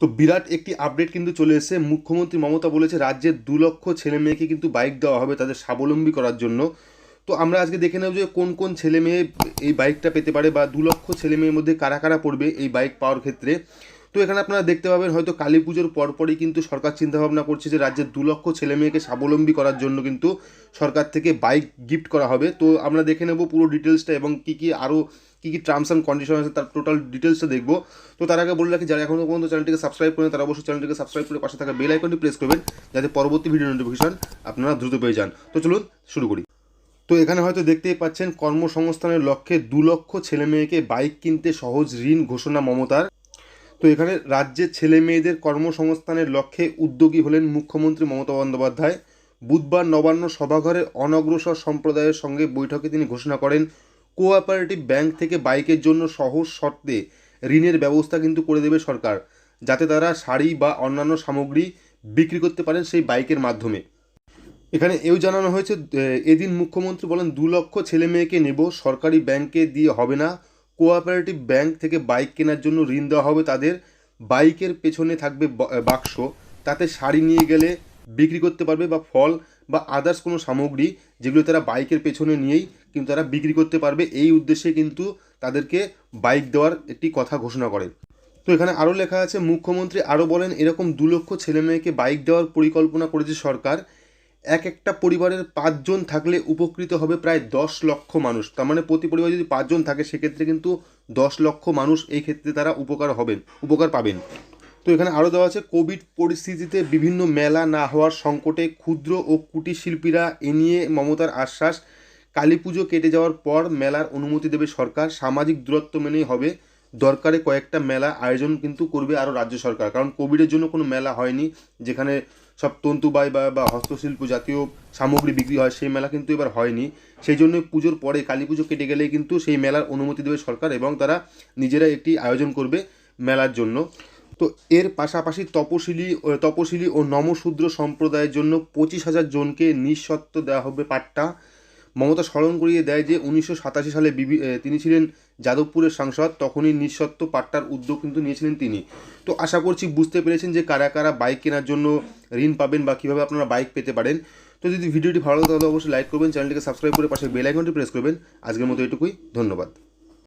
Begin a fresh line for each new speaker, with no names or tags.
তো বিরাট একটি আপডেট কিন্তু চলে এসেছে। মুখ্যমন্ত্রী মমতা বলেছে রাজ্যের দু লক্ষ ছেলে মেয়েকে কিন্তু বাইক দেওয়া হবে তাদের স্বাবলম্বী করার জন্য। তো আমরা আজকে দেখে নেব যে কোন কোন ছেলে মেয়ে এই বাইকটা পেতে পারে বা দু লক্ষ ছেলে মেয়ের মধ্যে কারা কারা পড়বে এই বাইক পাওয়ার ক্ষেত্রে। তো এখানে আপনারা দেখতে পাবেন, হয়তো কালী পুজোর পরপরই কিন্তু সরকার চিন্তাভাবনা করছে যে রাজ্যের দু লক্ষ ছেলে মেয়েকে স্বাবলম্বী করার জন্য কিন্তু সরকার থেকে বাইক গিফট করা হবে। তো আমরা দেখে নেব পুরো ডিটেলসটা এবং কী কী আরও কী কী টার্মস অ্যান্ড কন্ডিশন আছে, তার টোটাল ডিটেলসটা দেখব। তো তার আগে বলে রাখি, যারা এখনও পর্যন্ত চ্যানেলটিকে সাবস্ক্রাইব করেন, তারা অবশ্যই চ্যানেলটিকে সাবস্ক্রাইব করে পাশে থাকা বেল আইকনটি প্রেস করবেন, যাতে পরবর্তী ভিডিও নোটিফিকেশন আপনারা দ্রুত পেয়ে যান। তো চলুন শুরু করি। তো এখানে হয়তো দেখতেই পাচ্ছেন, কর্মসংস্থানের লক্ষ্যে দু লক্ষ ছেলে মেয়েকে বাইক কিনতে সহজ ঋণ ঘোষণা মমতার। তো এখানে রাজ্যের ছেলে মেয়েদের কর্মসংস্থানের লক্ষ্যে উদ্যোগী হলেন মুখ্যমন্ত্রী মমতা বন্দ্যোপাধ্যায়। বুধবার নবান্ন সভাঘরে অনগ্রসর সম্প্রদায়ের সঙ্গে বৈঠকে তিনি ঘোষণা করেন, কোঅপারেটিভ ব্যাংক থেকে বাইকের জন্য সহজ শর্তে ঋণের ব্যবস্থা কিন্তু করে দেবে সরকার, যাতে তারা শাড়ি বা অন্যান্য সামগ্রী বিক্রি করতে পারেন সেই বাইকের মাধ্যমে। এখানে এও জানানো হয়েছে, এদিন মুখ্যমন্ত্রী বলেন, দু লক্ষ ছেলে মেয়েকে নেব, সরকারি ব্যাংকে দিয়ে হবে না কোঅপারেটিভ ব্যাংক থেকে বাইক কেনার জন্য ঋণ দেওয়া হবে। তাদের বাইকের পেছনে থাকবে বাক্স। তাতে শাড়ি নিয়ে গেলে বিক্রি করতে পারবে বা ফল বা আদার্স কোনো সামগ্রী যেগুলো তারা বাইকের পেছনে নিয়েই কিন্তু তারা বিক্রি করতে পারবে। এই উদ্দেশ্যে কিন্তু তাদেরকে বাইক দেওয়ার একটি কথা ঘোষণা করে। তো এখানে আরও লেখা আছে, মুখ্যমন্ত্রী আরও বলেন, এরকম দু লক্ষ ছেলে মেয়েকে বাইক দেওয়ার পরিকল্পনা করেছে সরকার। এক একটা পরিবারের পাঁচজন থাকলে উপকৃত হবে প্রায় দশ লক্ষ মানুষ। তার মানে প্রতি পরিবার যদি পাঁচজন থাকে, সেক্ষেত্রে কিন্তু দশ লক্ষ মানুষ এই ক্ষেত্রে তারা উপকার হবেন, উপকার পাবেন। তো এখানে আরও দেওয়া আছে, কোভিড পরিস্থিতিতে বিভিন্ন মেলা না হওয়ার সংকটে ক্ষুদ্র ও কুটির শিল্পীরা এ নিয়ে মমতার আশ্বাস। কালী পুজো কেটে যাওয়ার পর মেলার অনুমতি দেবে সরকার, সামাজিক দূরত্ব মেনেই হবে। দরকারে কয়েকটা মেলা আয়োজন কিন্তু করবে আরও রাজ্য সরকার, কারণ কোভিডের জন্য কোনো মেলা হয়নি, যেখানে সব তন্তুবাই বা বা হস্তশিল্প জাতীয় সামগ্রী বিক্রি হয়, সেই মেলা কিন্তু এবার হয়নি। সেই জন্য পুজোর পরে কালী পুজো কেটে গেলেই কিন্তু সেই মেলার অনুমতি দেবে সরকার এবং তারা নিজেরা একটি আয়োজন করবে মেলার জন্য। তো এর পাশাপাশি তপশিলি তপশিলি ও নমশূদ্র সম্প্রদায়ের জন্য পঁচিশ হাজার জনকে নিঃশর্ত দেওয়া হবে পাট্টা। মমতা স্মরণ করিয়ে দেয় যে উনিশশো সাতাশি সালে বিবি তিনি ছিলেন যাদবপুরের সাংসদ, তখনই নিঃসত্ত্ব পাট্টার উদ্যোগ কিন্তু নিয়েছিলেন তিনি। তো আশা করছি বুঝতে পেরেছেন যে কারা কারা বাইক কেনার জন্য ঋণ পাবেন বা কীভাবে আপনারা বাইক পেতে পারেন। তো যদি ভিডিওটি ভালো লাগে তাহলে অবশ্যই লাইক করবেন, চ্যানেলটিকে সাবস্ক্রাইব করে পাশে বেল আইকনটি প্রেস করবেন। আজকের মতো এটুকুই, ধন্যবাদ।